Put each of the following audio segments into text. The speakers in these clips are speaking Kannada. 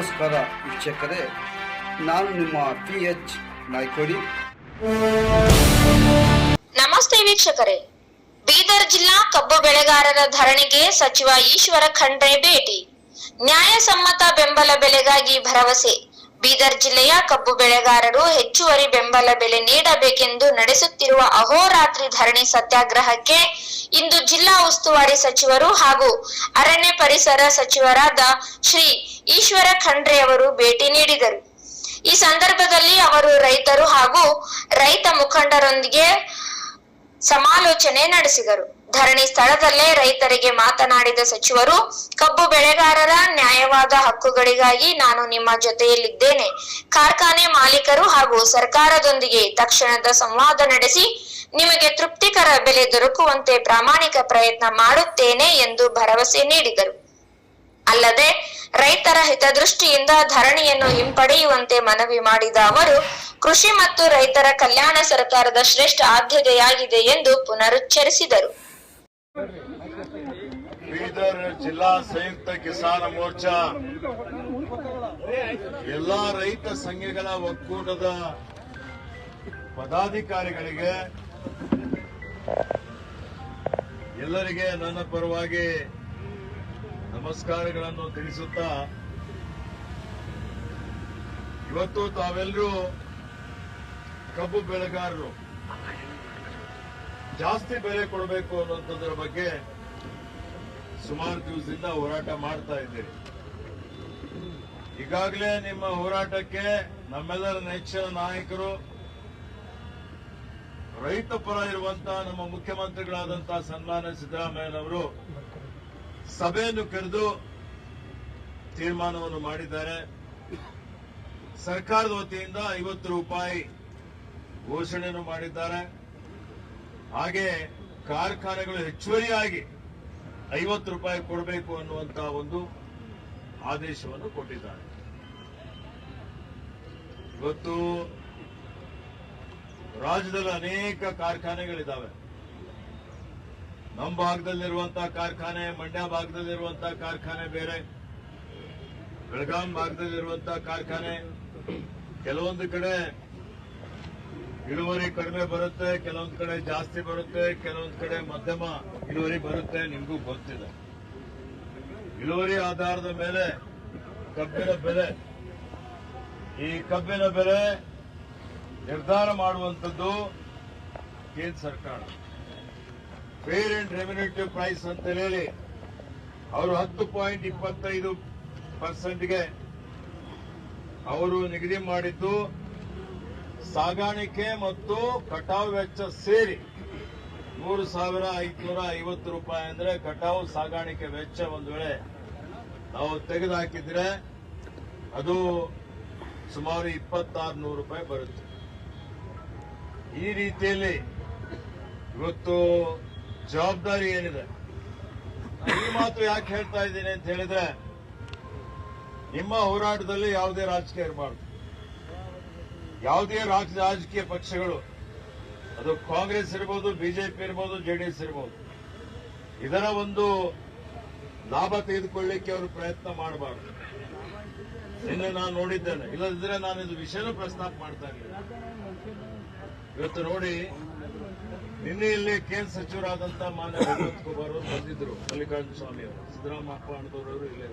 ನಮಸ್ಕಾರ ವೀಕ್ಷಕರೇ, ನಾನು ನಿಮ್ಮ ಪಿ ಎಚ್ ನಾಯ್ಕೋಡಿ. ನಮಸ್ತೆ ವೀಕ್ಷಕರೇ. ಬೀದರ್ ಜಿಲ್ಲಾ ಕಬ್ಬು ಬೆಳೆಗಾರರ ಧರಣಿಗೆ ಸಚಿವ ಈಶ್ವರ ಖಂಡ್ರೆ ಭೇಟಿ. ನ್ಯಾಯಸಮ್ಮತ ಬೆಂಬಲ ಬೆಲೆಗಾಗಿ ಭರವಸೆ. ಬೀದರ್ ಜಿಲ್ಲೆಯ ಕಬ್ಬು ಬೆಳೆಗಾರರು ಹೆಚ್ಚುವರಿ ಬೆಂಬಲ ಬೆಲೆ ನೀಡಬೇಕೆಂದು ನಡೆಸುತ್ತಿರುವ ಅಹೋರಾತ್ರಿ ಧರಣಿ ಸತ್ಯಾಗ್ರಹಕ್ಕೆ ಇಂದು ಜಿಲ್ಲಾ ಉಸ್ತುವಾರಿ ಸಚಿವರು ಹಾಗೂ ಅರಣ್ಯ ಪರಿಸರ ಸಚಿವರಾದ ಶ್ರೀ ಈಶ್ವರ ಖಂಡ್ರೆ ಅವರು ಭೇಟಿ ನೀಡಿದರು. ಈ ಸಂದರ್ಭದಲ್ಲಿ ಅವರು ರೈತರು ಹಾಗೂ ರೈತ ಮುಖಂಡರೊಂದಿಗೆ ಸಮಾಲೋಚನೆ ನಡೆಸಿದರು. ಧರಣಿ ಸ್ಥಳದಲ್ಲೇ ರೈತರಿಗೆ ಮಾತನಾಡಿದ ಸಚಿವರು, ಕಬ್ಬು ಬೆಳೆಗಾರರ ನ್ಯಾಯವಾದ ಹಕ್ಕುಗಳಿಗಾಗಿ ನಾನು ನಿಮ್ಮ ಜೊತೆಯಲ್ಲಿದ್ದೇನೆ. ಕಾರ್ಖಾನೆ ಮಾಲೀಕರು ಹಾಗೂ ಸರ್ಕಾರದೊಂದಿಗೆ ತಕ್ಷಣದ ಸಂವಾದ ನಡೆಸಿ ನಿಮಗೆ ತೃಪ್ತಿಕರ ಬೆಲೆ ದೊರಕುವಂತೆ ಪ್ರಾಮಾಣಿಕ ಪ್ರಯತ್ನ ಮಾಡುತ್ತೇನೆ ಎಂದು ಭರವಸೆ ನೀಡಿದರು. ಅಲ್ಲದೆ ರೈತರ ಹಿತದೃಷ್ಟಿಯಿಂದ ಧರಣಿಯನ್ನು ಹಿಂಪಡೆಯುವಂತೆ ಮನವಿ ಮಾಡಿದ ಅವರು, ಕೃಷಿ ಮತ್ತು ರೈತರ ಕಲ್ಯಾಣ ಸರ್ಕಾರದ ಶ್ರೇಷ್ಠ ಆದ್ಯತೆಯಾಗಿದೆ ಎಂದು ಪುನರುಚ್ಚರಿಸಿದರು. ಬೀದರ್ ಜಿಲ್ಲಾ ಸಂಯುಕ್ತ ಕಿಸಾನ್ ಮೋರ್ಚಾ. ಎಲ್ಲಾ ರೈತ ಸಂಘಗಳ ಒಕ್ಕೂಟದ ಪದಾಧಿಕಾರಿಗಳಿಗೆ ಎಲ್ಲರಿಗೆ ನನ್ನ ಪರವಾಗಿ ನಮಸ್ಕಾರಗಳನ್ನು ತಿಳಿಸುತ್ತಾ ಇವತ್ತು ತಾವೆಲ್ಲರೂ ಕಬ್ಬು ಬೆಳೆಗಾರರು. ಜಾಸ್ತಿ ಬೆಲೆ ಕೊಡಬೇಕು ಅನ್ನುವಂಥದ್ರ ಬಗ್ಗೆ ಸುಮಾರು ದಿವಸದಿಂದ ಹೋರಾಟ ಮಾಡ್ತಾ ಇದ್ದೀರಿ. ಈಗಾಗಲೇ ನಿಮ್ಮ ಹೋರಾಟಕ್ಕೆ ನಮ್ಮೆಲ್ಲರ ನೆಚ್ಚಿನ ನಾಯಕರು, ರೈತ ಪರ ಇರುವಂತಹ ನಮ್ಮ ಮುಖ್ಯಮಂತ್ರಿಗಳಾದಂತಹ ಸನ್ಮಾನ್ಯ ಸಿದ್ದರಾಮಯ್ಯನವರು ಸಭೆಯನ್ನು ಕರೆದು ತೀರ್ಮಾನವನ್ನು ಮಾಡಿದ್ದಾರೆ. ಸರ್ಕಾರದ ವತಿಯಿಂದ ಐವತ್ತು ರೂಪಾಯಿ ಘೋಷಣೆಯನ್ನು ಮಾಡಿದ್ದಾರೆ. ಹಾಗೆ ಕಾರ್ಖಾನೆಗಳು ಹೆಚ್ಚುವರಿಯಾಗಿ ಐವತ್ತು ರೂಪಾಯಿ ಕೊಡಬೇಕು ಅನ್ನುವಂತಹ ಒಂದು ಆದೇಶವನ್ನು ಕೊಟ್ಟಿದ್ದಾರೆ. ಇವತ್ತು ರಾಜ್ಯದಲ್ಲಿ ಅನೇಕ ಕಾರ್ಖಾನೆಗಳಿದ್ದಾವೆ. ನಮ್ಮ ಭಾಗದಲ್ಲಿರುವಂತಹ ಕಾರ್ಖಾನೆ, ಮಂಡ್ಯ ಭಾಗದಲ್ಲಿರುವಂತಹ ಕಾರ್ಖಾನೆ ಬೇರೆ, ಬೆಳಗಾಂ ಭಾಗದಲ್ಲಿರುವಂತಹ ಕಾರ್ಖಾನೆ, ಕೆಲವೊಂದು ಕಡೆ ಇಳುವರಿ ಕಡಿಮೆ ಬರುತ್ತೆ, ಕೆಲವೊಂದು ಕಡೆ ಜಾಸ್ತಿ ಬರುತ್ತೆ, ಕೆಲವೊಂದು ಕಡೆ ಮಧ್ಯಮ ಇಳುವರಿ ಬರುತ್ತೆ, ನಿಮಗೂ ಗೊತ್ತಿದೆ. ಇಳುವರಿ ಆಧಾರದ ಮೇಲೆ ಕಬ್ಬಿನ ಬೆಲೆ, ಈ ಕಬ್ಬಿನ ಬೆಲೆ ನಿರ್ಧಾರ ಮಾಡುವಂಥದ್ದು ಕೇಂದ್ರ ಸರ್ಕಾರ. ಫೇರ್ ಅಂಡ್ ರೆಮ್ಯುನೇಟಿವ್ ಪ್ರೈಸ್ ಅಂತ ಹೇಳಿ, ಅವರು ಹತ್ತು ಪಾಯಿಂಟ್ ಇಪ್ಪತ್ತೈದು ಪರ್ಸೆಂಟ್ಗೆ ಅವರು ನಿಗದಿ ಮಾಡಿದ್ದು ಸಾಗಾಣಿಕೆ ಮತ್ತು ಕಟಾವು ವೆಚ್ಚ ಸೇರಿ ಮೂರು ಸಾವಿರ ಐದುನೂರ ಐವತ್ತು ರೂಪಾಯಿ ಅಂದ್ರೆ ಕಟಾವು ಸಾಗಾಣಿಕೆ ವೆಚ್ಚ ಒಂದು ವೇಳೆ ನಾವು ತೆಗೆದುಹಾಕಿದ್ರೆ ಅದು ಸುಮಾರು ಇಪ್ಪತ್ತಾರು ನೂರು ರೂಪಾಯಿ ಬರುತ್ತೆ. ಈ ರೀತಿಯಲ್ಲಿ ಇವತ್ತು ಜವಾಬ್ದಾರಿ ಏನಿದೆ? ಈ ಮಾತು ಯಾಕೆ ಹೇಳ್ತಾ ಇದ್ದೀನಿ ಅಂತ ಹೇಳಿದ್ರೆ, ನಿಮ್ಮ ಹೋರಾಟದಲ್ಲಿ ಯಾವುದೇ ರಾಜಕೀಯ ಇರಬಾರ್ದು. ಯಾವುದೇ ರಾಜ, ರಾಜಕೀಯ ಪಕ್ಷಗಳು, ಅದು ಕಾಂಗ್ರೆಸ್ ಇರ್ಬೋದು, ಬಿಜೆಪಿ ಇರ್ಬೋದು ಜೆಡಿಎಸ್ ಇರ್ಬೋದು, ಇದರ ಒಂದು ಲಾಭ ತೆಗೆದುಕೊಳ್ಳಿಕ್ಕೆ ಅವರು ಪ್ರಯತ್ನ ಮಾಡಬಾರ್ದು. ನಿನ್ನೆ ನಾನು ನೋಡಿದ್ದೇನೆ. ಇಲ್ಲದಿದ್ರೆ ನಾನು ಇದು ವಿಷಯನೂ ಪ್ರಸ್ತಾಪ ಮಾಡ್ತಾ ಇವತ್ತು ನೋಡಿ ನಿನ್ನೆ ಇಲ್ಲಿ ಕೇಂದ್ರ ಸಚಿವರಾದಂತಹ ಮಾನ್ಯ ಭಗವಂತ ಕುಮಾರ್ ಅವರು ಬಂದಿದ್ರು. ಮಲ್ಲಿಕಾರ್ಜುನ ಸ್ವಾಮಿ ಅವರು. ಸಿದ್ದರಾಮ ಅಣ್ಣದವರು ಇಲ್ಲೇ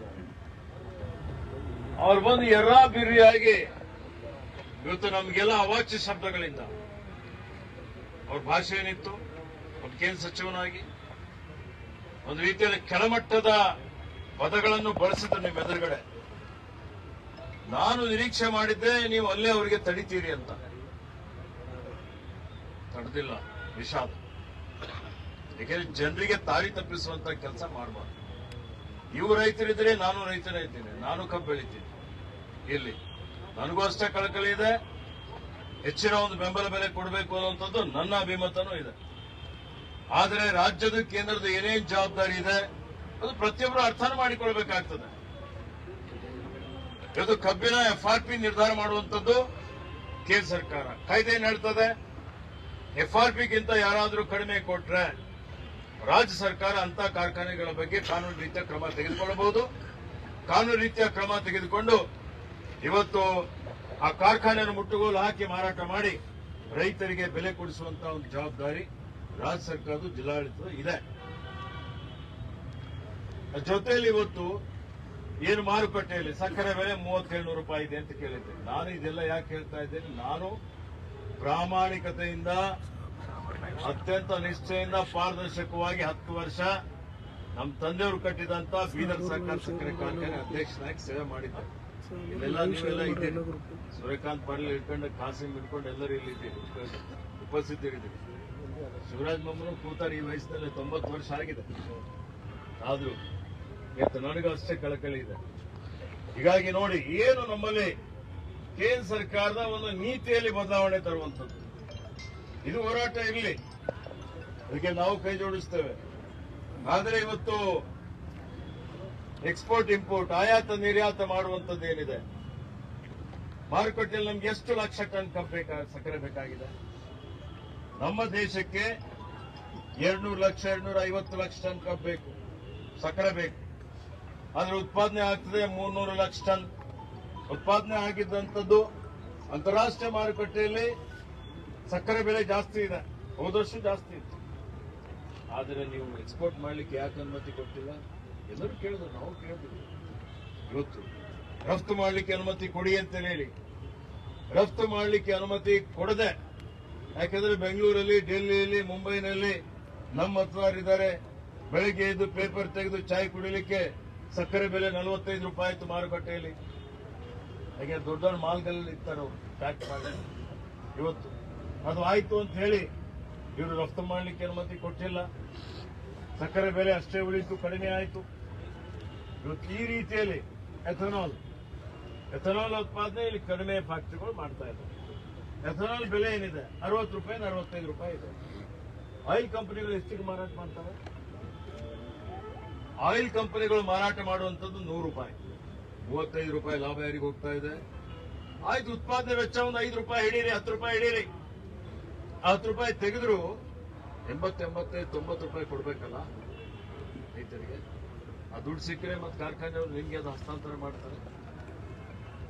ಅವ್ರು ಬಂದು ಎರ್ರಾ ಬಿರಿಯಾಗಿ ಇವತ್ತು ನಮ್ಗೆಲ್ಲ ಅವಾಚ್ಯ ಶಬ್ದಗಳಿಂದ ಅವ್ರ ಭಾಷೆ ಏನಿತ್ತು? ಒಂದು ಕೇಂದ್ರ ಸಚಿವನಾಗಿ ಒಂದು ರೀತಿಯಲ್ಲಿ ಕೆಳಮಟ್ಟದ ಪದಗಳನ್ನು ಬಳಸಿದ್ರು ನಿಮ್ಮ ಎದುರುಗಡೆ. ನಾನು ನಿರೀಕ್ಷೆ ಮಾಡಿದ್ದೆ, ನೀವು ಅಲ್ಲೇ ಅವರಿಗೆ ತಡಿತೀರಿ ಅಂತ. ತಡೆದಿಲ್ಲ. ವಿಷಾದ. ಯಾಕೆಂದ್ರೆ ಜನರಿಗೆ ತಾರಿ ತಪ್ಪಿಸುವಂತ ಕೆಲಸ ಮಾಡಬಾರ್ದು. ಇವು ರೈತರಿದ್ರೆ ನಾನು ರೈತನೇ ಇದ್ದೀನಿ, ನಾನು ಕಬ್ಬು ಬೆಳಿತೀನಿ. ಇಲ್ಲಿ ನನಗೂ ಅಷ್ಟೇ ಕಳಕಳಿ ಇದೆ. ಹೆಚ್ಚಿನ ಒಂದು ಬೆಂಬಲ ಬೆಲೆ ಕೊಡಬೇಕು ಅನ್ನುವಂಥದ್ದು ನನ್ನ ಅಭಿಮತನೂ ಇದೆ. ಆದರೆ ರಾಜ್ಯದ, ಕೇಂದ್ರದ ಏನೇನ್ ಜವಾಬ್ದಾರಿ ಇದೆ, ಅದು ಪ್ರತಿಯೊಬ್ಬರು ಅರ್ಥ ಮಾಡಿಕೊಳ್ಬೇಕಾಗ್ತದೆ. ಇದು ಕಬ್ಬಿನ ಎಫ್ ಆರ್ ಪಿ ನಿರ್ಧಾರ ಮಾಡುವಂಥದ್ದು ಕೇಂದ್ರ ಸರ್ಕಾರ. ಕಾಯ್ದೆ ಏನ್ ಹೇಳ್ತದೆ? ಎಫ್ ಆರ್ ಪಿಗಿಂತ ಯಾರಾದರೂ ಕಡಿಮೆ ಕೊಟ್ರೆ ರಾಜ್ಯ ಸರ್ಕಾರ ಅಂತ ಕಾರ್ಖಾನೆಗಳ ಬಗ್ಗೆ ಕಾನೂನು ರೀತಿಯ ಕ್ರಮ ತೆಗೆದುಕೊಳ್ಳಬಹುದು. ಕಾನೂನು ರೀತಿಯ ಕ್ರಮ ತೆಗೆದುಕೊಂಡು ಇವತ್ತು ಆ ಕಾರ್ಖಾನೆಯನ್ನು ಮುಟ್ಟುಗೋಲು ಹಾಕಿ ಮಾರಾಟ ಮಾಡಿ ರೈತರಿಗೆ ಬೆಲೆ ಕೊಡಿಸುವಂತ ಒಂದು ಜವಾಬ್ದಾರಿ ರಾಜ್ಯ ಸರ್ಕಾರದ ಜಿಲ್ಲಾಡಳಿತ ಇದೆ. ಜೊತೆಯಲ್ಲಿ ಇವತ್ತು ಏನು ಮಾರುಕಟ್ಟೆಯಲ್ಲಿ ಸಕ್ಕರೆ ಬೆಲೆ ಮೂವತ್ತೇಳು ರೂಪಾಯಿ ಇದೆ ಅಂತ ಕೇಳಿದ್ದೇನೆ ನಾನು ಇದೆಲ್ಲ ಯಾಕೆ ಹೇಳ್ತಾ ಇದ್ದೇನೆ? ನಾನು ಪ್ರಾಮಾಣಿಕತೆಯಿಂದ, ಅತ್ಯಂತ ನಿಷ್ಠೆಯಿಂದ ಪಾರದರ್ಶಕವಾಗಿ ಹತ್ತು ವರ್ಷ ನಮ್ಮ ತಂದೆಯವರು ಕಟ್ಟಿದಂತ ಬೀದರ್ ಸರ್ಕಾರ ಸಕ್ಕರೆ ಕಾರ್ಖಾನೆ ಅಧ್ಯಕ್ಷನಾಗಿ ಸೇವೆ ಮಾಡಿದ್ದೆ ಇಲ್ಲೆಲ್ಲ ಸೂರ್ಯಕಾಂತ್ ಪಾಟೀಲ್ ಇಟ್ಕೊಂಡು ಕಾಸಿಂ ಹಿಡ್ಕೊಂಡು ಎಲ್ಲರೂ ಇಲ್ಲಿ ಇದ್ದೀರಿ. ಉಪಸ್ಥಿತರಿದ್ದೀರಿ. ಶಿವರಾಜ್ ಬೊಮ್ಮನು ಕೂತಾರೆ ಈ ವಯಸ್ಸಿನಲ್ಲಿ ತೊಂಬತ್ತು ವರ್ಷ ಆಗಿದೆ. ಆದ್ರೂ, ಇವತ್ತು ನನಗೂ ಅಷ್ಟೇ ಕಳಕಳಿ ಇದೆ. ಹೀಗಾಗಿ ನೋಡಿ, ಏನು ನಮ್ಮಲ್ಲಿ ಕೇಂದ್ರ ಸರ್ಕಾರದ ಒಂದು ನೀತಿಯಲ್ಲಿ ಬದಲಾವಣೆ ತರುವಂಥದ್ದು. ಇದು ಹೋರಾಟ ಇರಲಿ. ಅದಕ್ಕೆ ನಾವು ಕೈ ಜೋಡಿಸ್ತೇವೆ. ಆದರೆ ಇವತ್ತು ಎಕ್ಸ್ಪೋರ್ಟ್, ಇಂಪೋರ್ಟ್, ಆಯಾತ, ನಿರ್ಯಾತ ಮಾಡುವಂತದ್ದು ಏನಿದೆ? ಮಾರುಕಟ್ಟೆಯಲ್ಲಿ ನಮ್ಗೆ ಎಷ್ಟು ಲಕ್ಷ ಟನ್ ಕಬ್ಬೇಕ ಬೇಕಾ, ಸಕ್ಕರೆ ಬೇಕಾಗಿದೆ? ನಮ್ಮ ದೇಶಕ್ಕೆ ಎರಡ್ನೂರು ಲಕ್ಷ, ಎರಡ್ನೂರ ಐವತ್ತು ಲಕ್ಷ ಟನ್ ಕಬ್ಬು ಬೇಕು. ಸಕ್ಕರೆ ಬೇಕು. ಆದ್ರೆ ಉತ್ಪಾದನೆ ಆಗ್ತದೆ ಮೂರ್ನೂರು ಲಕ್ಷ ಟನ್. ಉತ್ಪಾದನೆ ಆಗಿದ್ದಂಥದ್ದು ಅಂತಾರಾಷ್ಟ್ರೀಯ ಮಾರುಕಟ್ಟೆಯಲ್ಲಿ ಸಕ್ಕರೆ ಬೆಲೆ ಜಾಸ್ತಿ ಇದೆ. ಹೋದ ವರ್ಷ ಜಾಸ್ತಿ ಇತ್ತು. ಆದರೆ ನೀವು ಎಕ್ಸ್ಪೋರ್ಟ್ ಮಾಡಲಿಕ್ಕೆ ಯಾಕೆ ಅನುಮತಿ ಕೊಟ್ಟಿಲ್ಲ? ಎಲ್ಲರೂ ಕೇಳಿದ್ರು, ನಾವು ಕೇಳಿದ್ವಿ. ಇವತ್ತು ರಫ್ತು ಮಾಡಲಿಕ್ಕೆ ಅನುಮತಿ ಕೊಡಿ ಅಂತ ಹೇಳಿ. ರಫ್ತು ಮಾಡಲಿಕ್ಕೆ ಅನುಮತಿ ಕೊಡದೆ, ಯಾಕೆಂದ್ರೆ ಬೆಂಗಳೂರಲ್ಲಿ, ಡೆಲ್ಲಿಯಲ್ಲಿ, ಮುಂಬೈನಲ್ಲಿ ನಮ್ಮ ಇದ್ದಾರೆ ಬೆಳಿಗ್ಗೆ ಎದ್ದು ಪೇಪರ್ ತೆಗೆದು ಚಾಯ್ ಕುಡಿಲಿಕ್ಕೆ ಸಕ್ಕರೆ ಬೆಲೆ ನಲವತ್ತೈದು ರೂಪಾಯಿ ಆಯಿತು ಮಾರುಕಟ್ಟೆಯಲ್ಲಿ. ಹಾಗೆ ದೊಡ್ಡ ದೊಡ್ಡ ಮಾಲ್ಗಳಲ್ಲಿ ಇರ್ತಾರೆ ಅವರು, ಪ್ಯಾಕ್ ಮಾಡಿ. ಇವತ್ತು. ಅದು ಆಯ್ತು ಅಂತ ಹೇಳಿ ಇವರು ರಫ್ತು ಮಾಡ್ಲಿಕ್ಕೆ ಅನುಮತಿ ಕೊಟ್ಟಿಲ್ಲ. ಸಕ್ಕರೆ ಬೆಲೆ ಅಷ್ಟೇ ಉಳಿತು, ಕಡಿಮೆ ಆಯಿತು. ಇವತ್ತು ಈ ರೀತಿಯಲ್ಲಿ ಎಥನಾಲ್. ಎಥನಾಲ್ ಉತ್ಪಾದನೆ ಇಲ್ಲಿ ಕಡಿಮೆ ಫ್ಯಾಕ್ಟ್ರಿಗಳು ಮಾಡ್ತಾ ಇದ್ದಾರೆ. ಎಥನಾಲ್ ಬೆಲೆ ಏನಿದೆ? ಅರವತ್ತು ರೂಪಾಯಿ ಅರವತ್ತೈದು ರೂಪಾಯಿ ಇದೆ. ಆಯಿಲ್ ಕಂಪನಿಗಳು ಎಷ್ಟಿಗೆ ಮಾರಾಟ ಮಾಡ್ತಾರೆ? ಆಯಿಲ್ ಕಂಪನಿಗಳು ಮಾರಾಟ ಮಾಡುವಂಥದ್ದು ನೂರು ರೂಪಾಯಿ. ಮೂವತ್ತೈದು ರೂಪಾಯಿ ಲಾಭ ಯಾರಿಗೆ ಹೋಗ್ತಾ ಇದೆ? ಆಯ್ತು, ಉತ್ಪಾದನೆ ವೆಚ್ಚ ಒಂದು ಐದು ರೂಪಾಯಿ ಹಿಡೀರಿ ಹತ್ತು ರೂಪಾಯಿ ಹಿಡೀರಿ ಹತ್ತು ರೂಪಾಯಿ ತೆಗೆದ್ರು, ಎಂಬತ್ತೆಂಬತ್ತೈದು, ತೊಂಬತ್ತು ರೂಪಾಯಿ ಕೊಡ್ಬೇಕಲ್ಲ ರೈತರಿಗೆ. ಆ ದುಡ್ಡು ಸಿಕ್ಕರೆ ಮತ್ತೆ ಕಾರ್ಖಾನೆಯವರು ನಿಮಗೆ ಅದು ಹಸ್ತಾಂತರ ಮಾಡ್ತಾರೆ.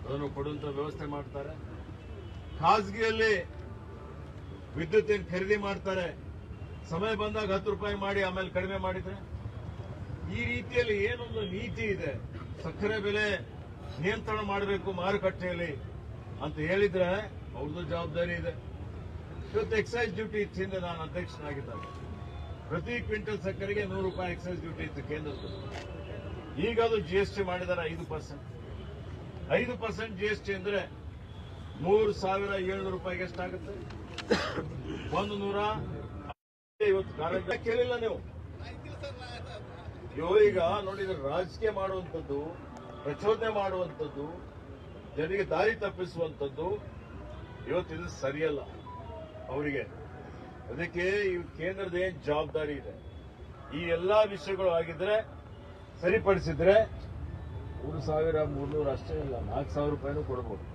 ಅದನ್ನು ಕೊಡುವಂತ ವ್ಯವಸ್ಥೆ ಮಾಡ್ತಾರೆ. ಖಾಸಗಿಯಲ್ಲಿ ವಿದ್ಯುತ್ ಏನ್ ಖರೀದಿ ಮಾಡ್ತಾರೆ? ಸಮಯ ಬಂದಾಗ ಹತ್ತು ರೂಪಾಯಿ ಮಾಡಿ, ಆಮೇಲೆ ಕಡಿಮೆ ಮಾಡಿದ್ರೆ? ಈ ರೀತಿಯಲ್ಲಿ ಏನೊಂದು ನೀತಿ ಇದೆ. ಸಕ್ಕರೆ ಬೆಲೆ ನಿಯಂತ್ರಣ ಮಾಡಬೇಕು ಮಾರುಕಟ್ಟೆಯಲ್ಲಿ ಅಂತ ಹೇಳಿದ್ರೆ ಅವ್ರದ್ದು ಜವಾಬ್ದಾರಿ ಇದೆ. ಇವತ್ತು ಎಕ್ಸೈಸ್ ಡ್ಯೂಟಿ ಇತ್ತಿಂದ ನಾನು ಅಧ್ಯಕ್ಷನಾಗಿದ್ದಾಗ ಪ್ರತಿ ಕ್ವಿಂಟಲ್ ಸಕ್ಕರೆಗೆ ನೂರು ರೂಪಾಯಿ ಎಕ್ಸೈಸ್ ಡ್ಯೂಟಿ ಇತ್ತು ಕೇಂದ್ರದ್ದು. ಈಗ ಅದು ಜಿ ಎಸ್ ಟಿ ಮಾಡಿದ್ದಾರೆ ಐದು ಪರ್ಸೆಂಟ್ ಐದು ಪರ್ಸೆಂಟ್ ಜಿ ಎಸ್ ಟಿ ಅಂದ್ರೆ ಮೂರು ಸಾವಿರ ಏಳ್ನೂರು ರೂಪಾಯಿಗೆ ಎಷ್ಟಾಗುತ್ತೆ? ಒಂದು ನೂರ ಇವತ್ತು ಕೇಳಿಲ್ಲ ನೀವು? ಇವ ಈಗ ನೋಡಿದ್ರೆ ರಾಜಕೀಯ ಮಾಡುವಂಥದ್ದು, ಪ್ರಚೋದನೆ ಮಾಡುವಂಥದ್ದು, ಜನರಿಗೆ ದಾರಿ ತಪ್ಪಿಸುವಂಥದ್ದು ಇವತ್ತಿನ ಸರಿಯಲ್ಲ. ಅವರಿಗೆ ಅದಕ್ಕೆ ಈ ಕೇಂದ್ರದ ಏನ್ ಜವಾಬ್ದಾರಿ ಇದೆ? ಈ ಎಲ್ಲಾ ವಿಷಯಗಳು ಆಗಿದ್ರೆ, ಸರಿಪಡಿಸಿದ್ರೆ ಮೂರು ಸಾವಿರ, ಮೂರ್ನೂರು ಅಷ್ಟೇ ಇಲ್ಲ, ನಾಲ್ಕು ಸಾವಿರ ರೂಪಾಯಿನೂ ಕೊಡ್ಬೋದು.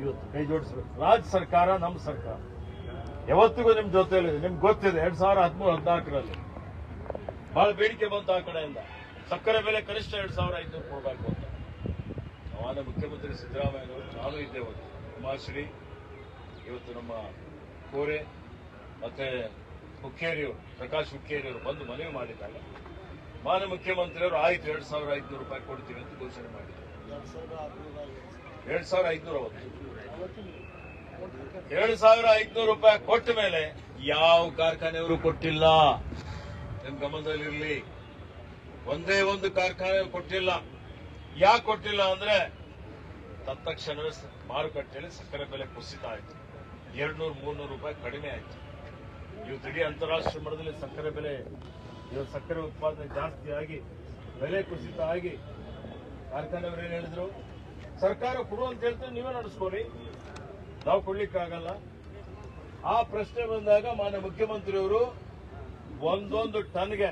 ಇವತ್ತು ಕೈ ಜೋಡಿಸ್ಬೇಕು. ರಾಜ್ಯ ಸರ್ಕಾರ, ನಮ್ಮ ಸರ್ಕಾರ. ಯಾವತ್ತಿಗೂ ನಿಮ್ ಜೊತೆಯಲ್ಲಿದೆ. ನಿಮ್ಗೆ ಗೊತ್ತಿದೆ, ಎರಡ್ ಸಾವಿರ ಹದಿಮೂರು ಹದಿನಾಲ್ಕರಲ್ಲಿ. ಬಹಳ ಬೇಡಿಕೆ ಬಂತು ಆ ಕಡೆಯಿಂದ. ಸಕ್ಕರೆ ಬೆಲೆ ಕನಿಷ್ಠ ಎರಡ್ ಸಾವಿರ ಐನೂರು ಕೊಡಬೇಕು ಅಂತ. ಆವಾಗ ಮುಖ್ಯಮಂತ್ರಿ ಸಿದ್ದರಾಮಯ್ಯನವರು ನಾನು ಇದ್ದೆ ಅವತ್ತು ಉಮಾಶ್ರೀ ಇವತ್ತು ನಮ್ಮ ಕೋರೆ, ಮತ್ತೆ ಹುಕ್ಕೇರಿಯವರು, ಪ್ರಕಾಶ್ ಹುಕ್ಕೇರಿಯವರು ಬಂದು ಮನವಿ ಮಾಡಿದಾಗ ಮಾನ್ಯ ಮುಖ್ಯಮಂತ್ರಿಯವರು ಆಯ್ತು, ಎರಡ್ ಸಾವಿರ ಐದುನೂರು ರೂಪಾಯಿ ಕೊಡ್ತೀವಿ ಅಂತ ಘೋಷಣೆ ಮಾಡಿದ್ರು ಎರಡ್ ಸಾವಿರ ಐದುನೂರ ಎರಡು ಸಾವಿರ ಐದುನೂರು ರೂಪಾಯಿ ಕೊಟ್ಟ ಮೇಲೆ ಯಾವ ಕಾರ್ಖಾನೆಯವರು ಕೊಟ್ಟಿಲ್ಲ. ನಿಮ್ ಗಮನದಲ್ಲಿರಲಿ ಒಂದೇ ಒಂದು ಕಾರ್ಖಾನೆ ಕೊಟ್ಟಿಲ್ಲ. ಯಾಕೆ ಕೊಟ್ಟಿಲ್ಲ ಅಂದ್ರೆ ತತ್ಕ್ಷಣವೇ ಸ- ಮಾರುಕಟ್ಟೆಯಲ್ಲಿ ಸಕ್ಕರೆ ಬೆಲೆ ಕುಸಿತ ಆಯ್ತು. ಎರಡ್ನೂರು, ಮೂರ್ನೂರು ರೂಪಾಯಿ ಕಡಿಮೆ ಆಯಿತು. ಇವತ್ತು ಇಡೀ ಅಂತಾರಾಷ್ಟ್ರೀಯ ಮಟ್ಟದಲ್ಲಿ ಸಕ್ಕರೆ ಬೆಲೆ ಇವತ್ತು ಸಕ್ಕರೆ ಉತ್ಪಾದನೆ ಜಾಸ್ತಿ ಆಗಿ, ಬೆಲೆ ಕುಸಿತ ಆಗಿ ಕಾರ್ಖಾನೆಯವರು ಏನು ಹೇಳಿದ್ರು? ಸರ್ಕಾರ ಕೊಡು ಅಂತ ಹೇಳ್ತಾರೆ ನೀವೇ ನಡೆಸ್ಕೊಡಿ. ನಾವು ಕೊಡ್ಲಿಕ್ಕಾಗಲ್ಲ. ಆ ಪ್ರಶ್ನೆ ಬಂದಾಗ ಮಾನ್ಯ ಮುಖ್ಯಮಂತ್ರಿಯವರು ಒಂದೊಂದು ಟನ್ಗೆ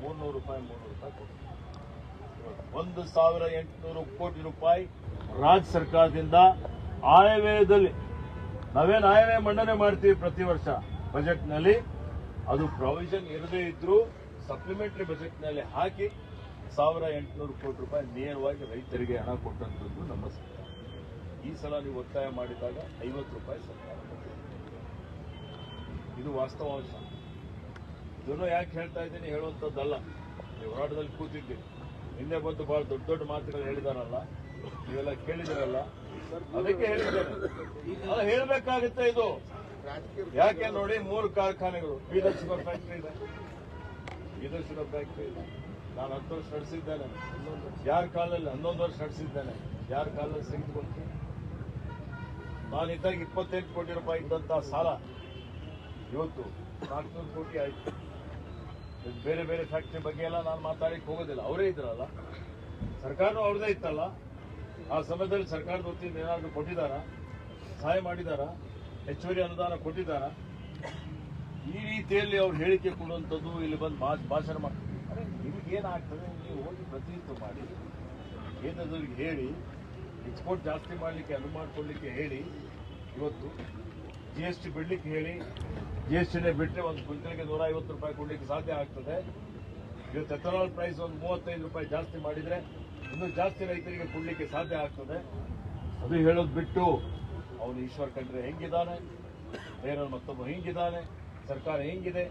ಮೂರ್ನೂರು ರೂಪಾಯಿ ಮುನ್ನೂರು ರೂಪಾಯಿ ಕೊಡ್ತೀವಿ ಒಂದು ಸಾವಿರ ಎಂಟುನೂರು ಕೋಟಿ ರೂಪಾಯಿ ರಾಜ್ಯ ಸರ್ಕಾರದಿಂದ ಆಯವ್ಯಯದಲ್ಲಿ. ನಾವೇನು ಆಯವ್ಯಯ ಮಂಡನೆ ಮಾಡ್ತೀವಿ ಪ್ರತಿ ವರ್ಷ ಬಜೆಟ್ನಲ್ಲಿ? ಅದು ಪ್ರೊವಿಷನ್ ಇರದೇ ಇದ್ರೂ ಸಪ್ಲಿಮೆಂಟರಿ ಬಜೆಟ್ನಲ್ಲಿ ಹಾಕಿ ಸಾವಿರ ಎಂಟುನೂರು ಕೋಟಿ ರೂಪಾಯಿ ನೇರವಾಗಿ ರೈತರಿಗೆ ಹಣ ಕೊಟ್ಟಂಥದ್ದು ನಮ್ಮ ಸರ್ಕಾರ. ಈ ಸಲ ನೀವು ಒತ್ತಾಯ ಮಾಡಿದಾಗ ಐವತ್ತು ರೂಪಾಯಿ ಸರ್ಕಾರ. ಇದು ವಾಸ್ತವಾಂಶ. ಇದನ್ನು ಯಾಕೆ ಹೇಳ್ತಾ ಇದ್ದೀನಿ ಹೇಳುವಂಥದ್ದಲ್ಲ. ಈ ಹೋರಾಟದಲ್ಲಿ ಕೂತಿದ್ದೆ. ಹಿಂದೆ ಬಂದು ಬಹಳ ದೊಡ್ಡ ದೊಡ್ಡ ಮಾತುಗಳು ಹೇಳಿದಾರಲ್ಲ. ನೀವೆಲ್ಲ ಕೇಳಿದಿರಲ್ಲ. ಅದಕ್ಕೆ ಹೇಳಿದ್ದೇನೆ ಹೇಳ್ಬೇಕಾಗುತ್ತೆ ಇದು. ಯಾಕೆ ನೋಡಿ, ಮೂರು ಕಾರ್ಖಾನೆಗಳು. ಬೀದರ್ ಶುಗರ್ ಫ್ಯಾಕ್ಟ್ರಿ ಇದೆ. ಬೀದರ್ ಶುಗರ್ ಫ್ಯಾಕ್ಟ್ರಿ ಇದೆ. ನಾನು ಹತ್ತು ವರ್ಷ ನಡೆಸಿದ್ದೇನೆ. ಯಾರ ಕಾಲದಲ್ಲಿ ಹನ್ನೊಂದು ವರ್ಷ ನಡೆಸಿದ್ದೇನೆ. ಯಾರ ಕಾಲದಲ್ಲಿ ಸಿಗ್ತು ನಾನು ಇದ್ದಾಗ ಇಪ್ಪತ್ತೆಂಟು ಕೋಟಿ ರೂಪಾಯಿ ಇದ್ದಂತಹ ಸಾಲ. ಇವತ್ತು ನಾಲ್ಕುನೂರು ಕೋಟಿ ಆಯ್ತು. ಬೇರೆ ಬೇರೆ ಫ್ಯಾಕ್ಟ್ರಿ ಬಗ್ಗೆ ಎಲ್ಲ ನಾನು ಮಾತಾಡಕ್ಕೆ ಹೋಗೋದಿಲ್ಲ. ಅವರೇ ಇದ್ರಲ್ಲ. ಸರ್ಕಾರನೂ ಅವ್ರದೇ ಇತ್ತಲ್ಲ. ಆ ಸಮಯದಲ್ಲಿ ಸರ್ಕಾರದ ವತಿಯಿಂದ ಏನಾದರೂ ಕೊಟ್ಟಿದ್ದಾರಾ? ಸಹಾಯ ಮಾಡಿದಾರಾ? ಹೆಚ್ಚುವರಿ ಅನುದಾನ ಕೊಟ್ಟಿದ್ದಾರಾ? ಈ ರೀತಿಯಲ್ಲಿ ಅವ್ರು ಹೇಳಿಕೆ ಕೊಡುವಂಥದ್ದು ಇಲ್ಲಿ ಬಂದು ಭಾಷಣ ಮಾಡ್ತಾರೆ ಅದೇ ನಿಮ್ಗೆ ಏನಾಗ್ತದೆ? ನೀವು ಹೋಗಿ ಪ್ರತಿನಿಧಿತ್ವ ಮಾಡಿ, ಕೇಂದ್ರದವ್ರಿಗೆ ಹೇಳಿ ಎಕ್ಸ್ಪೋರ್ಟ್ ಜಾಸ್ತಿ ಮಾಡಲಿಕ್ಕೆ ಅನುವು ಮಾಡಿಕೊಡ್ಲಿಕ್ಕೆ ಹೇಳಿ, ಇವತ್ತು ಜಿ ಎಸ್ ಟಿ ಬಿಡ್ಲಿಕ್ಕೆ ಹೇಳಿ ಜಿ ಎಸ್ ಟಿನೇ ಬಿಟ್ಟರೆ ಒಂದು ಕ್ವಿಂಟಲ್ಗೆ ನೂರ ಐವತ್ತು ರೂಪಾಯಿ ಕೊಡ್ಲಿಕ್ಕೆ ಸಾಧ್ಯ ಆಗ್ತದೆ. ಇವತ್ತು ಎಥನಾಲ್ ಪ್ರೈಸ್ ಒಂದು ಮೂವತ್ತೈದು ರೂಪಾಯಿ ಜಾಸ್ತಿ ಮಾಡಿದರೆ ಇನ್ನೂ ಜಾಸ್ತಿ ರೈತರಿಗೆ ಕೊಡ್ಲಿಕ್ಕೆ ಸಾಧ್ಯ ಆಗ್ತದೆ. ಅದು ಹೇಳೋದು ಬಿಟ್ಟು ಅವನು ಈಶ್ವರ್ ಖಂಡ್ರೆ ಹೆಂಗಿದ್ದಾನೆ? ಬೇರೆ ಮತ್ತೊಬ್ಬ ಹೆಂಗಿದ್ದಾನೆ? ಸರ್ಕಾರ ಹೆಂಗಿದೆ?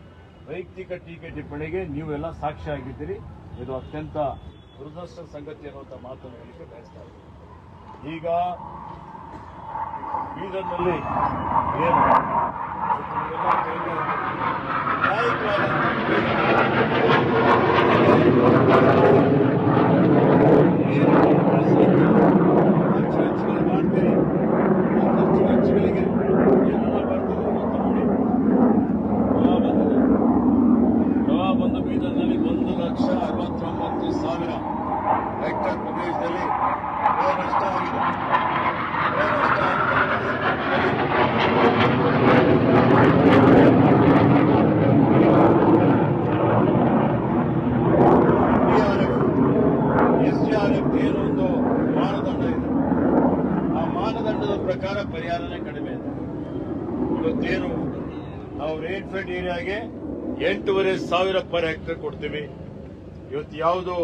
ವೈಯಕ್ತಿಕ ಟೀಕೆ ಟಿಪ್ಪಣಿಗೆ ನೀವೆಲ್ಲ ಸಾಕ್ಷಿ ಆಗಿದ್ದೀರಿ. ಇದು ಅತ್ಯಂತ ದುರದೃಷ್ಟ ಸಂಗತಿ ಅನ್ನುವಂಥ ಮಾತನ್ನು ಹೇಳಲಿಕ್ಕೆ ಬಯಸ್ತಾ ಇದ್ದೀನಿ. ಈಗ ಬೀದರ್ನಲ್ಲಿ ಏನು? ಇವತ್ತು ನೀವೆಲ್ಲ ಕೇಳ್ತಾ ಇದ್ದೀರಿ. ನ್ಯಾಯಿಕವಾದಂಥ ಖರ್ಚು ವೆಚ್ಚಗಳು ಮಾಡ್ತೀರಿ ಆ ಖರ್ಚು ವೆಚ್ಚಗಳಿಗೆ ಏನೆಲ್ಲ ಬರ್ತದೆ ಇವತ್ತು ನೋಡಿ ಪ್ರವಾಹ ಬಂದಿದೆ ಪ್ರವಾಹ ಬಂದು ಬೀದರ್ನಲ್ಲಿ ಒಂದು ಲಕ್ಷ ಅರವತ್ತೊಂಬತ್ತು ಸಾವಿರ ಹೆಕ್ಟರ್ ಪ್ರದೇಶದಲ್ಲಿ ಬೆಳೆ ನಷ್ಟ ಆಗಿದೆ ಬೆಳೆ ನಷ್ಟ ಆಗಿದೆ ಎಸ್ಡಿಆರ್ಎಫ್ ಏನು ಒಂದು ಮಾನದಂಡ ಇದೆ ಆ ಮಾನದಂಡದ ಪ್ರಕಾರ ಪರಿಹಾರನೇ ಕಡಿಮೆ ಇದೆ ಇವತ್ತೇನು ನಾವು ರೇಟ್ ಏರಿಯಾಗೆ ಎಂಟೂವರೆ ಸಾವಿರ ಪರ್ ಹೆಕ್ಟರ್ ಕೊಡ್ತೀವಿ. ಇವತ್ತು ಯಾವುದು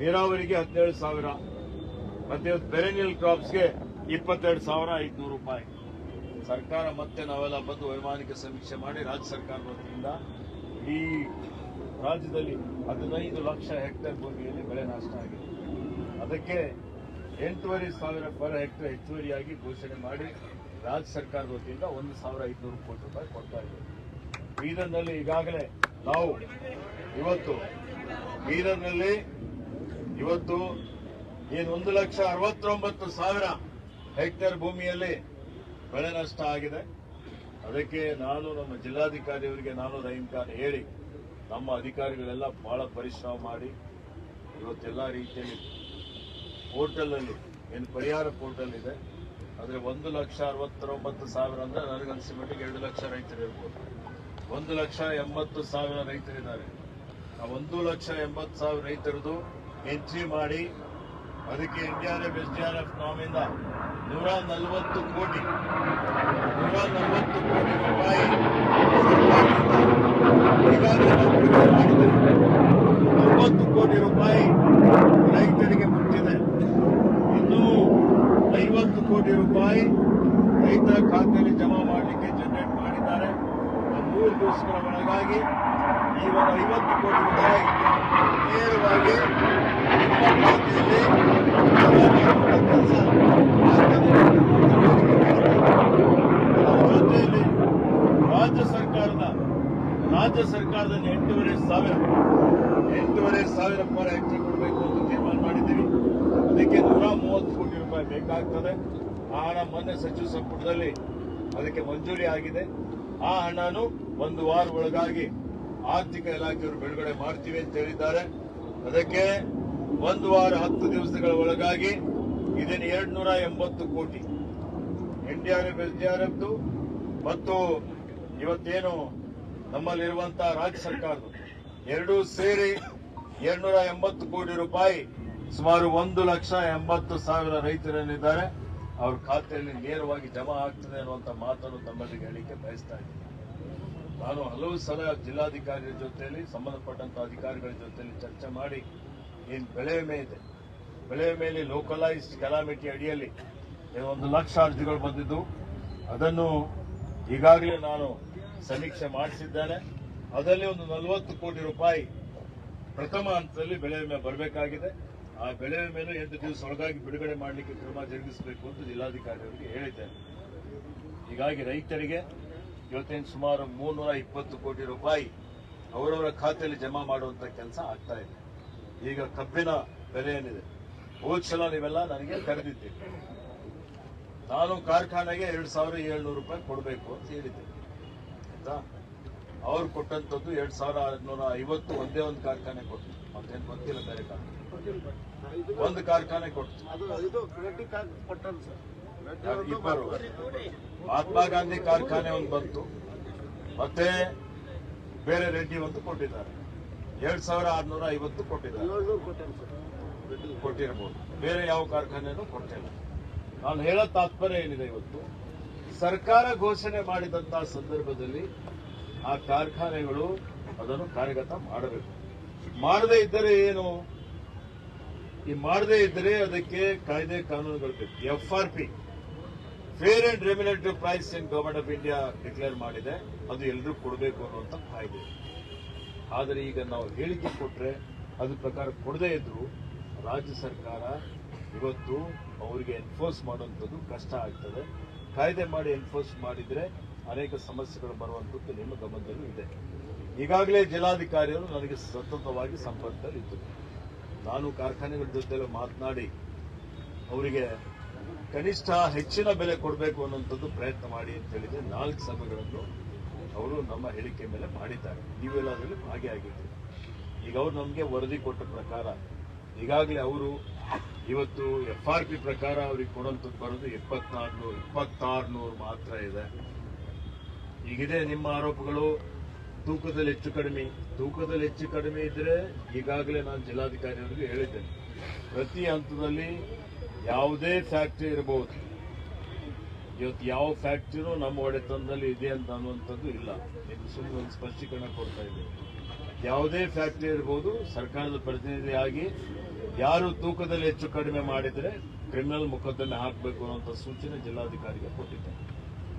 ನೀರಾವರಿಗೆ ಹದಿನೇಳು ಸಾವಿರ, ಮತ್ತೆ ಇವತ್ತು ಪೆರೆನಿಯಲ್ ಕ್ರಾಪ್ಸ್ಗೆ ಇಪ್ಪತ್ತೆರಡು ಸಾವಿರ ಐದುನೂರು ರೂಪಾಯಿ. ಸರ್ಕಾರ ಮತ್ತೆ ನಾವೆಲ್ಲ ಬಂದು ವೈಮಾನಿಕ ಸಮೀಕ್ಷೆ ಮಾಡಿ ರಾಜ್ಯ ಸರ್ಕಾರದ ವತಿಯಿಂದ ಈ ರಾಜ್ಯದಲ್ಲಿ ಹದಿನೈದು ಲಕ್ಷ ಹೆಕ್ಟೇರ್ ಭೂಮಿಯಲ್ಲಿ ಬೆಳೆ ನಾಶ ಆಗಿದೆ. ಅದಕ್ಕೆ ಎಂಟೂವರೆ ಸಾವಿರ ಪರ್ ಹೆಕ್ಟೇರ್ ಹೆಚ್ಚುವರಿಯಾಗಿ ಘೋಷಣೆ ಮಾಡಿ ರಾಜ್ಯ ಸರ್ಕಾರದ ವತಿಯಿಂದ ಒಂದು ಸಾವಿರ ಐದುನೂರು ಕೋಟಿ ರೂಪಾಯಿ ಕೊಡ್ತಾ ಬೀದರ್ನಲ್ಲಿ ಈಗಾಗಲೇ ನಾವು ಇವತ್ತು ಬೀದರ್ನಲ್ಲಿ ಇವತ್ತು ಏನು ಒಂದು ಲಕ್ಷ ಅರವತ್ತೊಂಬತ್ತು ಸಾವಿರ ಹೆಕ್ಟೇರ್ ಭೂಮಿಯಲ್ಲಿ ಬೆಳೆ ನಷ್ಟ ಆಗಿದೆ. ಅದಕ್ಕೆ ನಾನು ನಮ್ಮ ಜಿಲ್ಲಾಧಿಕಾರಿಯವರಿಗೆ ನಾನು ರಹೀಂ ಖಾನ್ ಹೇಳಿ ನಮ್ಮ ಅಧಿಕಾರಿಗಳೆಲ್ಲ ಬಹಳ ಪರಿಶ್ರಮ ಮಾಡಿ ಇವತ್ತೆಲ್ಲ ರೀತಿಯಲ್ಲಿ ಪೋರ್ಟಲ್ ಅಲ್ಲಿ ಏನು ಪರಿಹಾರ ಪೋರ್ಟಲ್ ಇದೆ ಆದರೆ ಒಂದು ಲಕ್ಷ ಅರವತ್ತೊಂಬತ್ತು ಸಾವಿರ ಅಂದರೆ ನನಗನ್ಸಿ ಮಟ್ಟಿಗೆ ಎರಡು ಲಕ್ಷ ರೈತರು ಇರ್ಬೋದು ಒಂದು ಲಕ್ಷ ಎಂಬತ್ತು ಸಾವಿರ ರೈತರಿದ್ದಾರೆ. ಆ ಒಂದು ಲಕ್ಷ ಎಂಬತ್ತು ಸಾವಿರ ರೈತರದು ಎಂಟ್ರಿ ಮಾಡಿ ಅದಕ್ಕೆ ಇಂಡಿಯಾದ ಎಸ್ ಡಿ ಆರ್ ಎಫ್ ನಾಮಿಂದ ನೂರ ನಲವತ್ತು ಕೋಟಿ, ನೂರ ನಲವತ್ತು ಕೋಟಿ ರೂಪಾಯಿ ತೊಂಬತ್ತು ಕೋಟಿ ರೂಪಾಯಿ ರೈತರಿಗೆ ಮುಟ್ಟಿದೆ. ಇನ್ನೂ ಐವತ್ತು ಕೋಟಿ ರೂಪಾಯಿ ರೈತರ ಖಾತೆಯಲ್ಲಿ ಜಮಾ ಮಾಡಲಿಕ್ಕೆ ಮೂರು ದಿವಸಗಳ ಒಳಗಾಗಿ ಈ ಒಂದು ಐವತ್ತು ಕೋಟಿ ರೂಪಾಯಿ ನೇರವಾಗಿ ಕೆಲಸ ರಾಜ್ಯ ಸರ್ಕಾರದ ರಾಜ್ಯ ಸರ್ಕಾರದ ಎಂಟೂವರೆ ಸಾವಿರ ಎಂಟೂವರೆ ಸಾವಿರ ರೂಪಾಯಿ ಹೆಕ್ಟರ್ ಕೊಡಬೇಕು ಅಂತ ತೀರ್ಮಾನ ಮಾಡಿದ್ದೀವಿ. ಅದಕ್ಕೆ ನೂರ ಮೂವತ್ತು ಕೋಟಿ ರೂಪಾಯಿ ಬೇಕಾಗ್ತದೆ. ಆ ಮೊನ್ನೆ ಸಚಿವ ಸಂಪುಟದಲ್ಲಿ ಅದಕ್ಕೆ ಮಂಜೂರಿ ಆಗಿದೆ. ಆ ಹಣನು ಒಂದು ವಾರ ಒಳಗಾಗಿ ಆರ್ಥಿಕ ಇಲಾಖೆಯವರು ಬಿಡುಗಡೆ ಮಾಡ್ತೀವಿ ಅಂತ ಹೇಳಿದ್ದಾರೆ. ಅದಕ್ಕೆ ಒಂದು ವಾರ ಹತ್ತು ದಿವಸಗಳ ಒಳಗಾಗಿ ಇದನ್ನು ಎರಡು ನೂರ ಎಂಬತ್ತು ಕೋಟಿ. ಎನ್ಡಿಆರ್ಎಫ್ ಎಸ್ಡಿಆರ್ಎಫ್ ಮತ್ತು ಇವತ್ತೇನು ನಮ್ಮಲ್ಲಿರುವಂತಹ ರಾಜ್ಯ ಸರ್ಕಾರದ ಎರಡೂ ಸೇರಿ ಎರಡ್ನೂರ ಎಂಬತ್ತು ಕೋಟಿ ರೂಪಾಯಿ ಸುಮಾರು ಒಂದು ಲಕ್ಷ ಎಂಬತ್ತು ಸಾವಿರ ರೈತರೇನಿದ್ದಾರೆ ಅವ್ರ ಖಾತೆಯಲ್ಲಿ ನೇರವಾಗಿ ಜಮಾ ಆಗ್ತದೆ ಅನ್ನುವಂತ ಮಾತನ್ನು ತಮ್ಮಲ್ಲಿ ಹೇಳಿಕೆ ಬಯಸ್ತಾ ಇದ್ದೀನಿ. ನಾನು ಹಲವು ಸಲ ಜಿಲ್ಲಾಧಿಕಾರಿಗಳ ಜೊತೆಯಲ್ಲಿ, ಸಂಬಂಧಪಟ್ಟಂತ ಅಧಿಕಾರಿಗಳ ಜೊತೆಯಲ್ಲಿ ಚರ್ಚೆ ಮಾಡಿ ಏನು ಬೆಳೆ ವಿಮೆ ಇದೆ. ಬೆಳೆ ವಿಮೆಯಲ್ಲಿ ಲೋಕಲೈಸ್ಡ್ ಕೆಲಾಮಿಟಿ ಅಡಿಯಲ್ಲಿ ಒಂದು ಲಕ್ಷ ಅರ್ಜಿಗಳು ಬಂದಿದ್ದು, ಅದನ್ನು ಈಗಾಗಲೇ ನಾನು ಸಮೀಕ್ಷೆ ಮಾಡಿಸಿದ್ದೇನೆ. ಅದರಲ್ಲಿ ಒಂದು ನಲವತ್ತು ಕೋಟಿ ರೂಪಾಯಿ ಪ್ರಥಮ ಹಂತದಲ್ಲಿ ಬೆಳೆ ವಿಮೆ ಬರಬೇಕಾಗಿದೆ. ಆ ಬೆಳೆ ಮೇಲೆ ಎಂಟು ದಿವಸ ಒಳಗಾಗಿ ಬಿಡುಗಡೆ ಮಾಡಲಿಕ್ಕೆ ಕ್ರಮ ಜರುಗಿಸಬೇಕು ಅಂತ ಜಿಲ್ಲಾಧಿಕಾರಿಯವರಿಗೆ ಹೇಳಿದ್ದೇನೆ ಹೀಗಾಗಿ ರೈತರಿಗೆ ಇವತ್ತೇನು ಸುಮಾರು ಮೂನ್ನೂರ ಇಪ್ಪತ್ತು ಕೋಟಿ ರೂಪಾಯಿ ಅವರವರ ಖಾತೆಯಲ್ಲಿ ಜಮಾ ಮಾಡುವಂತ ಕೆಲಸ ಆಗ್ತಾ ಇದೆ. ಈಗ ಕಬ್ಬಿನ ಬೆಲೆ ಏನಿದೆ? ಹೋದ ಸಲ ನೀವೆಲ್ಲ ನನಗೆ ಕರೆದಿದ್ದೀರಿ. ನಾನು ಕಾರ್ಖಾನೆಗೆ ಎರಡು ಸಾವಿರ ಏಳ್ನೂರು ರೂಪಾಯಿ ಕೊಡಬೇಕು ಅಂತ ಹೇಳಿದ್ದೆ. ಆಯ್ತಾ? ಅವ್ರು ಕೊಟ್ಟಂತದ್ದು ಎರಡ್ ಸಾವಿರ ಆರ್ನೂರ ಐವತ್ತು ಒಂದೇ ಒಂದು ಕಾರ್ಖಾನೆ ಕೊಟ್ಟು ಮತ್ತೇನು ಗೊತ್ತಿಲ್ಲ ಬೇರೆ ಕಾರ್ಖಾನೆ ಒಂದು ಕಾರ್ಖಾನೆ ಕೊಟ್ಟು ಇಬ್ಬರು? ಮಹಾತ್ಮ ಗಾಂಧಿ ಕಾರ್ಖಾನೆ ಒಂದು ಬಂತು. ಮತ್ತೆ ಬೇರೆ ರೆಡ್ಡಿ ಒಂದು ಕೊಟ್ಟಿದ್ದಾರೆ. ಎರಡ್ ಸಾವಿರ ಆರ್ನೂರ ಐವತ್ತು ಕೊಟ್ಟಿದ್ದಾರೆ. ಕೊಟ್ಟಿರಬಹುದು ಬೇರೆ ಯಾವ ಕಾರ್ಖಾನೆನೂ ಕೊಟ್ಟಿಲ್ಲ. ನಾನು ಹೇಳೋ ತಾತ್ಪರ್ಯ ಏನಿದೆ ಇವತ್ತು? ಸರ್ಕಾರ ಘೋಷಣೆ ಮಾಡಿದಂತಹ ಸಂದರ್ಭದಲ್ಲಿ ಆ ಕಾರ್ಖಾನೆಗಳು ಅದನ್ನು ಕಾರ್ಯಗತ ಮಾಡಬೇಕು. ಮಾಡದೇ ಇದ್ದರೆ ಏನು? ಈ ಮಾಡದೇ ಇದ್ದರೆ ಅದಕ್ಕೆ ಕಾಯ್ದೆ ಕಾನೂನುಗಳು ಬೇಕು. F R P fair and remunerative price in government of India declare ಮಾಡಿದೆ. ಅದು ಎಲ್ಲರೂ ಕೊಡಬೇಕು ಅನ್ನುವಂತ ಕಾಯ್ದೆ. ಆದರೆ ಈಗ ನಾವು ಹೇಳಿಕೆ ಕೊಟ್ಟರೆ ಅದ್ರ ಪ್ರಕಾರ ಕೊಡದೇ ಇದ್ರು ರಾಜ್ಯ ಸರ್ಕಾರ ಇವತ್ತು ಅವರಿಗೆ ಎನ್ಫೋರ್ಸ್ ಮಾಡುವಂಥದ್ದು ಕಷ್ಟ ಆಗ್ತದೆ. ಕಾಯ್ದೆ ಮಾಡಿ ಎನ್ಫೋರ್ಸ್ ಮಾಡಿದ್ರೆ ಅನೇಕ ಸಮಸ್ಯೆಗಳು ಬರುವಂಥದ್ದು ನಿಮ್ಮ ಗಮನದಲ್ಲೂ ಇದೆ. ಈಗಾಗಲೇ ಜಿಲ್ಲಾಧಿಕಾರಿಗಳು ನನಗೆ ಸತತವಾಗಿ ಸಂಪರ್ಕದಲ್ಲಿ ಇದ್ದರು ನಾನು ಕಾರ್ಖಾನೆಗಳ ಜೊತೆ ಮಾತನಾಡಿ ಅವರಿಗೆ ಕನಿಷ್ಠ ಹೆಚ್ಚಿನ ಬೆಲೆ ಕೊಡಬೇಕು ಅನ್ನುವಂಥದ್ದು ಪ್ರಯತ್ನ ಮಾಡಿ ಅಂತ ಹೇಳಿದ್ರೆ ನಾಲ್ಕು ಸಭೆಗಳನ್ನು ಅವರು ನಮ್ಮ ಹೇಳಿಕೆ ಮೇಲೆ ಮಾಡಿದ್ದಾರೆ. ನೀವೆಲ್ಲ ಅದರಲ್ಲಿ ಭಾಗಿಯಾಗಿದ್ದೀರಿ ಈಗ ಅವರು ನಮಗೆ ವರದಿ ಕೊಟ್ಟ ಪ್ರಕಾರ, ಈಗಾಗಲೇ ಅವರು ಇವತ್ತು ಎಫ್ ಆರ್ ಪಿ ಪ್ರಕಾರ ಅವ್ರಿಗೆ ಕೊಡುವಂಥದ್ದು ಬರೋದು ಇಪ್ಪತ್ತಾರು ನೂರು ಮಾತ್ರ ಇದೆ. ಈಗಿದೆ ನಿಮ್ಮ ಆರೋಪಗಳು. ತೂಕದಲ್ಲಿ ಹೆಚ್ಚು ಕಡಿಮೆ, ತೂಕದಲ್ಲಿ ಹೆಚ್ಚು ಕಡಿಮೆ ಇದ್ರೆ ಈಗಾಗಲೇ ನಾನು ಜಿಲ್ಲಾಧಿಕಾರಿಯವರಿಗೆ ಹೇಳಿದ್ದೇನೆ. ಪ್ರತಿ ಹಂತದಲ್ಲಿ ಯಾವುದೇ ಫ್ಯಾಕ್ಟರಿ ಇರಬಹುದು. ಇವತ್ತು ಯಾವ ಫ್ಯಾಕ್ಟ್ರಿನೂ ನಮ್ಮ ಒಡೆತನದಲ್ಲಿ ಇದೆ ಅಂತ ಅನ್ನುವಂಥದ್ದು ಇಲ್ಲ. ಇದು ಸುಮ್ಮನೆ ಒಂದು ಸ್ಪಷ್ಟೀಕರಣ ಕೊಡ್ತಾ ಇದೆ ಯಾವುದೇ ಫ್ಯಾಕ್ಟರಿ ಇರಬಹುದು, ಸರ್ಕಾರದ ಪ್ರತಿನಿಧಿಯಾಗಿ ಯಾರು ತೂಕದಲ್ಲಿ ಹೆಚ್ಚು ಕಡಿಮೆ ಮಾಡಿದರೆ ಕ್ರಿಮಿನಲ್ ಮೊಕದ್ದಮೆ ಹಾಕಬೇಕು ಅನ್ನುವಂಥ ಸೂಚನೆ ಜಿಲ್ಲಾಧಿಕಾರಿಗೆ ಕೊಟ್ಟಿದ್ದಾರೆ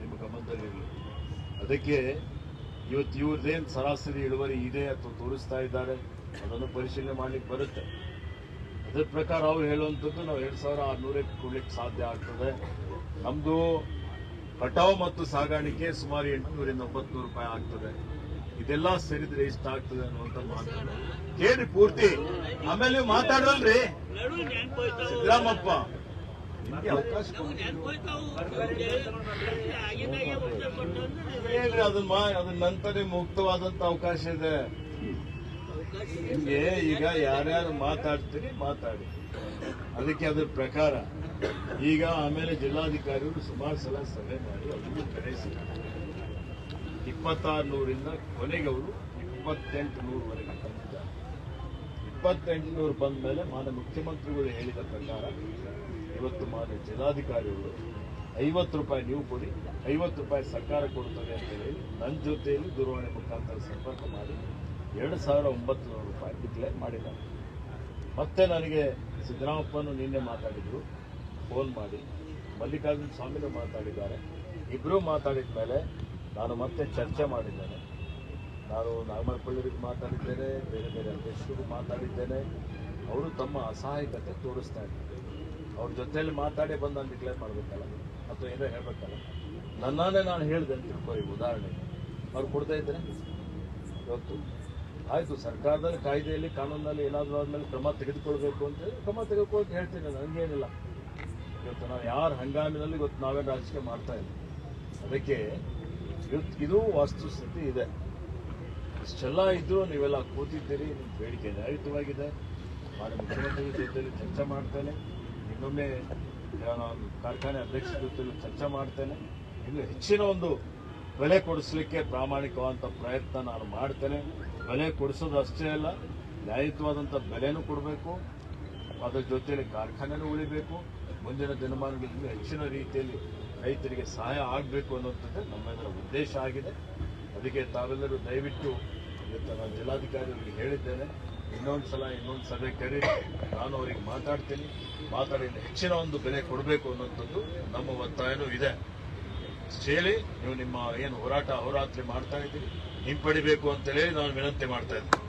ನಿಮ್ಮ ಗಮನದಲ್ಲಿ ಇರಲಿ ಅದಕ್ಕೆ ಇವತ್ತು ಇವ್ರದ್ದೇನು ಸರಾಸರಿ ಇಳುವರಿ ಇದೆ ಅಥವಾ ತೋರಿಸ್ತಾ ಇದ್ದಾರೆ, ಅದನ್ನು ಪರಿಶೀಲನೆ ಮಾಡ್ಲಿಕ್ಕೆ ಬರುತ್ತೆ. ಅದ್ರ ಪ್ರಕಾರ ಅವ್ರು ಹೇಳುವಂಥದ್ದು ನಾವು ಎರಡು ಸಾವಿರ ಆರ್ನೂರಕ್ಕೆ ಕೊಡ್ಲಿಕ್ಕೆ ಸಾಧ್ಯ ಆಗ್ತದೆ. ನಮ್ದು ಕಟಾವು ಮತ್ತು ಸಾಗಾಣಿಕೆ ಸುಮಾರು ಎಂಟುನೂರಿಂದ ಒಂಬತ್ತು ರೂಪಾಯಿ ಆಗ್ತದೆ. ಇದೆಲ್ಲ ಸೇರಿದ್ರೆ ಇಷ್ಟ ಆಗ್ತದೆ ಅನ್ನುವಂತ ಮಾತು ಕೇಳಿ ಪೂರ್ತಿ. ಆಮೇಲೆ ಮಾತಾಡಲ್ರಿ. ಸಿದ್ದರಾಮಪ್ಪ ನಿಮ್ಗೆ ಅವಕಾಶ ಕೊಡ್ತೀನಿ. ಹೇಳ್ರಿ ಅದನ್ನ ನಂತರ ಮುಕ್ತವಾದಂತ ಅವಕಾಶ ಇದೆ. ನಿಮ್ಗೆ ಈಗ ಯಾರ್ಯಾರು ಮಾತಾಡ್ತೀರಿ, ಮಾತಾಡಿ. ಅದಕ್ಕೆ ಅದ್ರ ಪ್ರಕಾರ, ಈಗ ಆಮೇಲೆ ಜಿಲ್ಲಾಧಿಕಾರಿಗಳು ಸುಮಾರು ಸಲ ಸಭೆ ಮಾಡಿ ಅವ್ರಿಗೂ ಕರೆಸಿ ಇಪ್ಪತ್ತಾರು ನೂರಿಂದ ಕೊನೆಗೆ ಅವರು ಇಪ್ಪತ್ತೆಂಟು ನೂರವರೆಗೆ ಬಂದಿದ್ದಾರೆ. ಇಪ್ಪತ್ತೆಂಟು ನೂರು ಬಂದ ಮೇಲೆ ಮಾನ್ಯ ಮುಖ್ಯಮಂತ್ರಿಗಳು ಹೇಳಿದ ಪ್ರಕಾರ ಇವತ್ತು ಮಾನ್ಯ ಜಿಲ್ಲಾಧಿಕಾರಿಗಳು ಐವತ್ತು ರೂಪಾಯಿ ನೀವು ಕೊಡಿ, ಐವತ್ತು ರೂಪಾಯಿ ಸರ್ಕಾರ ಕೊಡ್ತದೆ ಅಂತ ಹೇಳಿ ನನ್ನ ಜೊತೆಯಲ್ಲಿ ದೂರವಾಣಿ ಮುಖಾಂತರ ಸಂಪರ್ಕ ಮಾಡಿ ಎರಡು ಸಾವಿರ ಒಂಬತ್ತು ನೂರು ರೂಪಾಯಿ ಡಿಕ್ಲೇರ್ ಮಾಡಿದ್ದಾರೆ. ಮತ್ತೆ ನನಗೆ ಸಿದ್ದರಾಮಪ್ಪನು ನಿನ್ನೆ ಮಾತಾಡಿದರು ಫೋನ್ ಮಾಡಿ. ಮಲ್ಲಿಕಾರ್ಜುನ ಸ್ವಾಮಿನ ಮಾತಾಡಿದ್ದಾರೆ. ಇಬ್ಬರೂ ಮಾತಾಡಿದ ಮೇಲೆ ನಾನು ಮತ್ತೆ ಚರ್ಚೆ ಮಾಡಿದ್ದೇನೆ. ನಾನು ನಾಗಮರಪಳ್ಳಿಗೆ ಮಾತಾಡಿದ್ದೇನೆ, ಬೇರೆ ಬೇರೆ ಅಧ್ಯಕ್ಷರಿಗೂ ಮಾತಾಡಿದ್ದೇನೆ. ಅವರು ತಮ್ಮ ಅಸಹಾಯಕತೆ ತೋರಿಸ್ತಾ ಇದ್ದಾರೆ. ಅವ್ರ ಜೊತೆಯಲ್ಲಿ ಮಾತಾಡಿ ಬಂದು ನಾನು ಡಿಕ್ಲೇರ್ ಮಾಡಬೇಕಲ್ಲ? ಅಥವಾ ಏನೋ ಹೇಳ್ಬೇಕಲ್ಲ? ನನ್ನೇ ನಾನು ಹೇಳಿದೆ ಅಂತ ತಿಳ್ಕೊಳ್ಳಿ, ಉದಾಹರಣೆ. ಅವ್ರು ಕೊಡ್ತಾ ಇದ್ರೆ ಇವತ್ತು. ಆಯ್ತು ಸರ್ಕಾರದಲ್ಲಿ ಕಾಯ್ದೆಯಲ್ಲಿ ಕಾನೂನಲ್ಲಿ ಏನಾದರೂ ಆದಮೇಲೆ ಕ್ರಮ ತೆಗೆದುಕೊಳ್ಬೇಕು ಅಂತ ಕ್ರಮ ತೆಗೆದುಕೊಳ್ಳೋಕೆ ಹೇಳ್ತೀನಿ ನನಗೇನಿಲ್ಲ ಇವತ್ತು ನಾವು ಯಾರ ಹಂಗಾಮಿನಲ್ಲಿ ಇವತ್ತು ನಾವೇನು ರಾಜಕೀಯ ಮಾಡ್ತಾ ಇಲ್ಲ ಅದಕ್ಕೆ ಇವತ್ತು ಇದು ವಾಸ್ತುಸ್ಥಿತಿ ಇದೆ. ಇಷ್ಟೆಲ್ಲ ಇದ್ದರೂ ನೀವೆಲ್ಲ ಕೂತಿದ್ದೀರಿ ನಿಮ್ಮ ಬೇಡಿಕೆ ನ್ಯಾಯಯುತವಾಗಿದೆ. ನಾನು ಮುಖ್ಯಮಂತ್ರಿ ಜೊತೆಯಲ್ಲಿ ಚರ್ಚೆ ಮಾಡ್ತೇನೆ. ಇನ್ನೊಮ್ಮೆ ನಾನು ಕಾರ್ಖಾನೆ ಅಧ್ಯಕ್ಷರ ಜೊತೆಲೂ ಚರ್ಚೆ ಮಾಡ್ತೇನೆ. ಇನ್ನು ಹೆಚ್ಚಿನ ಒಂದು ಬೆಲೆ ಕೊಡಿಸಲಿಕ್ಕೆ ಪ್ರಾಮಾಣಿಕವಾದಂಥ ಪ್ರಯತ್ನ ನಾನು ಮಾಡ್ತೇನೆ. ಬೆಲೆ ಕೊಡಿಸೋದು ಅಷ್ಟೇ ಅಲ್ಲ ನ್ಯಾಯಯುತವಾದಂಥ ಬೆಲೆನೂ ಕೊಡಬೇಕು. ಅದರ ಜೊತೆಯಲ್ಲಿ ಕಾರ್ಖಾನೆನೂ ಉಳಿಬೇಕು. ಮುಂದಿನ ದಿನಮಾನಗಳಲ್ಲಿ ಹೆಚ್ಚಿನ ರೀತಿಯಲ್ಲಿ ರೈತರಿಗೆ ಸಹಾಯ ಆಗಬೇಕು ಅನ್ನೋಂಥದ್ದು ನಮ್ಮೆಲ್ಲರ ಉದ್ದೇಶ ಆಗಿದೆ. ಅದಕ್ಕೆ ತಾವೆಲ್ಲರೂ ದಯವಿಟ್ಟು ನಾನು ಜಿಲ್ಲಾಧಿಕಾರಿಗಳಿಗೆ ಹೇಳಿದ್ದೇನೆ. ಇನ್ನೊಂದು ಸಲ ಇನ್ನೊಂದು ಸಭೆ ಕರೀರಿ ನಾನು ಅವರಿಗೆ ಮಾತಾಡ್ತೀನಿ. ಮಾತಾಡಿ ಹೆಚ್ಚಿನ ಒಂದು ಬೆಲೆ ಕೊಡಬೇಕು ಅನ್ನೋಂಥದ್ದು ನಮ್ಮ ಒತ್ತಾಯನೂ ಇದೆ. ಹೇಳಿ ನೀವು ನಿಮ್ಮ ಏನು ಹೋರಾಟ, ಹೋರಾತ್ರಿ ಮಾಡ್ತಾ ಇದ್ದೀರಿ. ಹಿಂಪಡಿಬೇಕು ಅಂತೇಳಿ ನಾನು ವಿನಂತಿ ಮಾಡ್ತಾ ಇದ್ದೀನಿ.